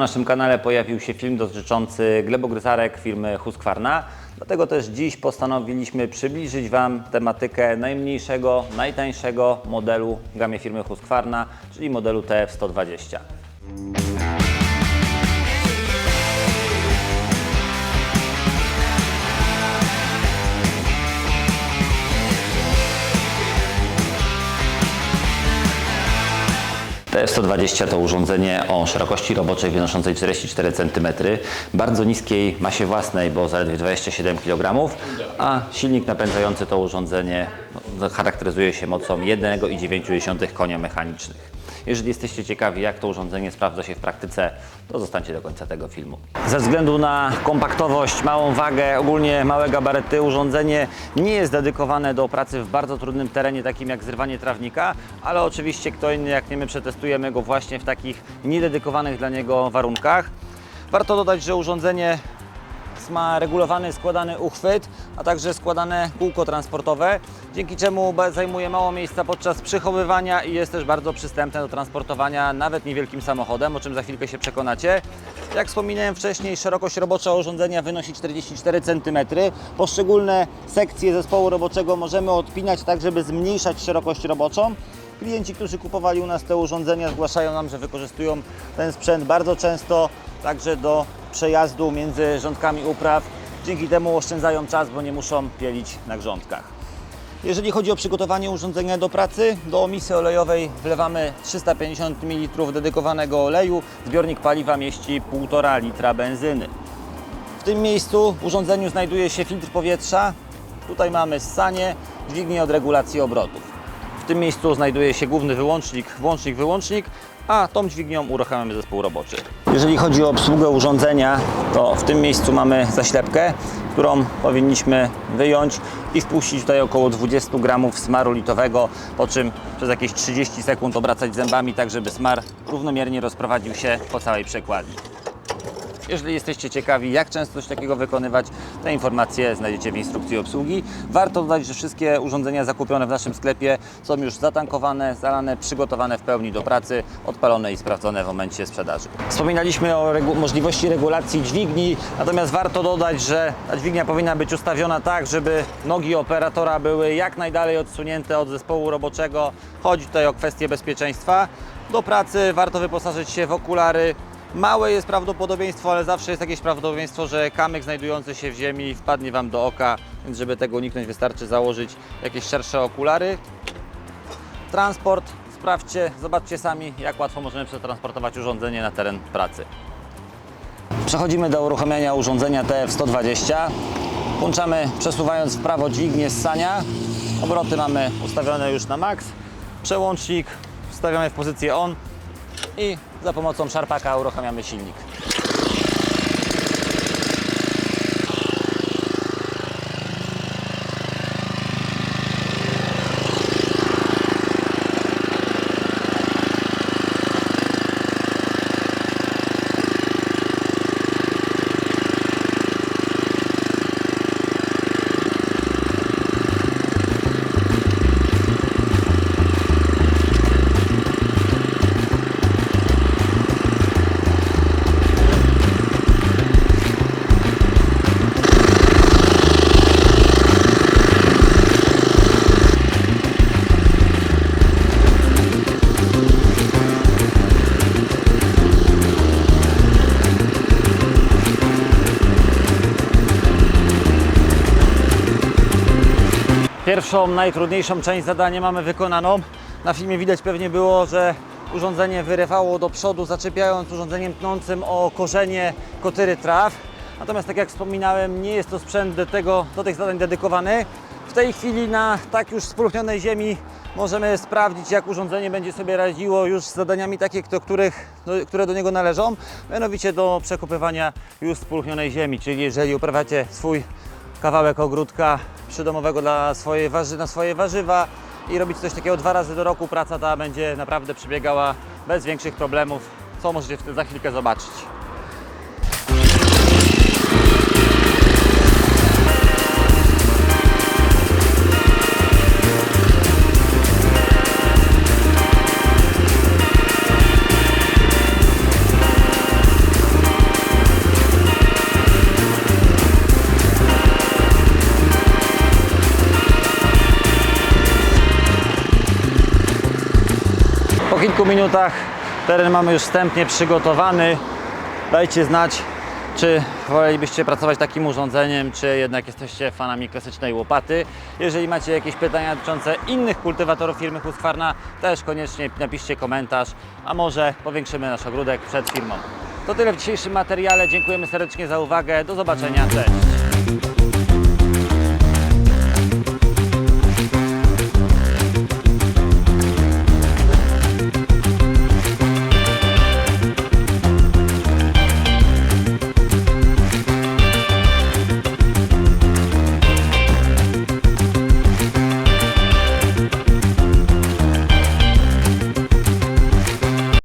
Na naszym kanale pojawił się film dotyczący glebogryzarek firmy Husqvarna, dlatego też dziś postanowiliśmy przybliżyć Wam tematykę najmniejszego, najtańszego modelu w gamie firmy Husqvarna, czyli modelu TF120. TF120 to urządzenie o szerokości roboczej wynoszącej 44 cm, bardzo niskiej masie własnej, bo zaledwie 27 kg, a silnik napędzający to urządzenie no, charakteryzuje się mocą 1,9 konia mechanicznych. Jeżeli jesteście ciekawi, jak to urządzenie sprawdza się w praktyce, to zostańcie do końca tego filmu. Ze względu na kompaktowość, małą wagę, ogólnie małe gabaryty, urządzenie nie jest dedykowane do pracy w bardzo trudnym terenie, takim jak zrywanie trawnika, ale oczywiście kto inny jak nie my przetestujemy go właśnie w takich niededykowanych dla niego warunkach. Warto dodać, że urządzenie ma regulowany, składany uchwyt, a także składane kółko transportowe, dzięki czemu zajmuje mało miejsca podczas przechowywania i jest też bardzo przystępne do transportowania nawet niewielkim samochodem, o czym za chwilkę się przekonacie. Jak wspominałem wcześniej, szerokość robocza urządzenia wynosi 44 cm. Poszczególne sekcje zespołu roboczego możemy odpinać tak, żeby zmniejszać szerokość roboczą. Klienci, którzy kupowali u nas te urządzenia, zgłaszają nam, że wykorzystują ten sprzęt bardzo często, także do przejazdu między rządkami upraw. Dzięki temu oszczędzają czas, bo nie muszą pielić na grządkach. Jeżeli chodzi o przygotowanie urządzenia do pracy, do misy olejowej wlewamy 350 ml dedykowanego oleju. Zbiornik paliwa mieści 1,5 litra benzyny. W tym miejscu w urządzeniu znajduje się filtr powietrza. Tutaj mamy ssanie, dźwignię od regulacji obrotów. Tym miejscu znajduje się główny wyłącznik, włącznik, wyłącznik, a tą dźwignią uruchamiamy zespół roboczy. Jeżeli chodzi o obsługę urządzenia, to w tym miejscu mamy zaślepkę, którą powinniśmy wyjąć i wpuścić tutaj około 20 gramów smaru litowego, po czym przez jakieś 30 sekund obracać zębami, tak żeby smar równomiernie rozprowadził się po całej przekładni. Jeżeli jesteście ciekawi, jak często coś takiego wykonywać, te informacje znajdziecie w instrukcji obsługi. Warto dodać, że wszystkie urządzenia zakupione w naszym sklepie są już zatankowane, zalane, przygotowane w pełni do pracy, odpalone i sprawdzone w momencie sprzedaży. Wspominaliśmy o regu- możliwości regulacji dźwigni, natomiast warto dodać, że ta dźwignia powinna być ustawiona tak, żeby nogi operatora były jak najdalej odsunięte od zespołu roboczego. Chodzi tutaj o kwestię bezpieczeństwa. Do pracy warto wyposażyć się w okulary, Małe jest prawdopodobieństwo, ale zawsze jest jakieś prawdopodobieństwo, że kamyk znajdujący się w ziemi wpadnie Wam do oka, więc żeby tego uniknąć wystarczy założyć jakieś szersze okulary. Transport, sprawdźcie, zobaczcie sami jak łatwo możemy przetransportować urządzenie na teren pracy. Przechodzimy do uruchamiania urządzenia TF120. Włączamy przesuwając w prawo dźwignię ssania. Obroty mamy ustawione już na max. Przełącznik wstawiamy w pozycję on i za pomocą szarpaka uruchamiamy silnik. Pierwszą, najtrudniejszą część zadania mamy wykonaną. Na filmie widać pewnie było, że urządzenie wyrywało do przodu, zaczepiając urządzeniem tnącym o korzenie kotyry traw. Natomiast tak jak wspominałem, nie jest to sprzęt do, tego, do tych zadań dedykowany. W tej chwili na tak już spróchnionej ziemi możemy sprawdzić, jak urządzenie będzie sobie radziło już z zadaniami takie, do których, do, które do niego należą, mianowicie do przekopywania już spróchnionej ziemi. Czyli jeżeli uprawiacie swój kawałek ogródka przydomowego dla warzy, na swoje warzywa i robić coś takiego dwa razy do roku, praca ta będzie naprawdę przebiegała bez większych problemów, co możecie za chwilkę zobaczyć. Kilku minutach teren mamy już wstępnie przygotowany. Dajcie znać, czy wolelibyście pracować takim urządzeniem, czy jednak jesteście fanami klasycznej łopaty. Jeżeli macie jakieś pytania dotyczące innych kultywatorów firmy Husqvarna, też koniecznie napiszcie komentarz, a może powiększymy nasz ogródek przed firmą. To tyle w dzisiejszym materiale. Dziękujemy serdecznie za uwagę. Do zobaczenia. Cześć.